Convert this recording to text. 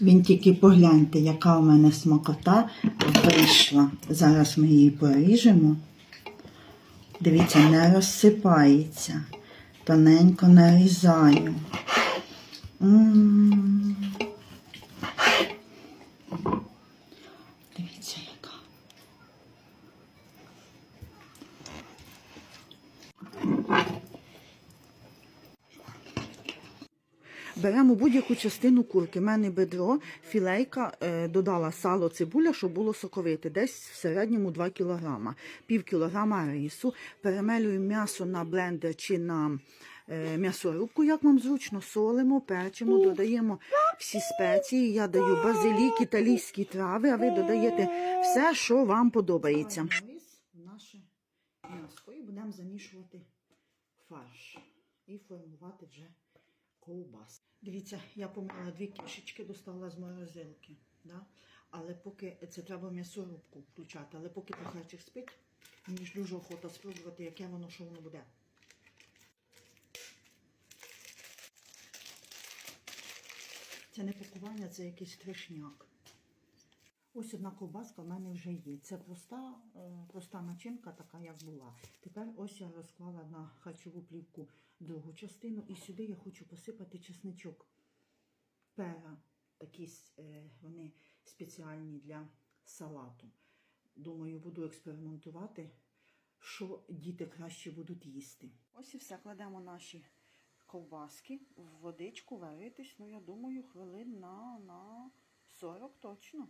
Він тільки погляньте, яка у мене смакота вийшла. Зараз ми її поріжемо. Дивіться, не розсипається. Тоненько нарізаю. Дивіться, яка. Беремо будь-яку частину курки. У мене бедро, філейка, е, додала сало, цибуля, щоб було соковите. Десь в середньому 2 кг. Пів кілограма рису. Перемелюю м'ясо на блендер чи на е, м'ясорубку, як вам зручно, солимо, печимо, додаємо всі спеції. Я даю базилік, італійські трави, а ви додаєте все, що вам подобається. Наше м'ясо і будемо замішувати фарш і формувати вже ковбас. Дивіться, я помила дві кишечки, достала з морозилки. Да? Але поки це треба м'ясорубку включати, але поки пахарчик спить, мені ж дуже охота спробувати, яке воно, що воно буде. Це не пакування, це якийсь трешняк. Ось одна ковбаска в мене вже є. Це проста, е, проста начинка, така як була. Тепер ось я розклала на харчову плівку другу частину, і сюди я хочу посипати чесничок. Пера, такі е, вони спеціальні для салату. Думаю, буду експериментувати, що діти краще будуть їсти. Ось і все. Кладемо наші ковбаски в водичку варитись. Ну, я думаю, хвилин на, на 40 точно.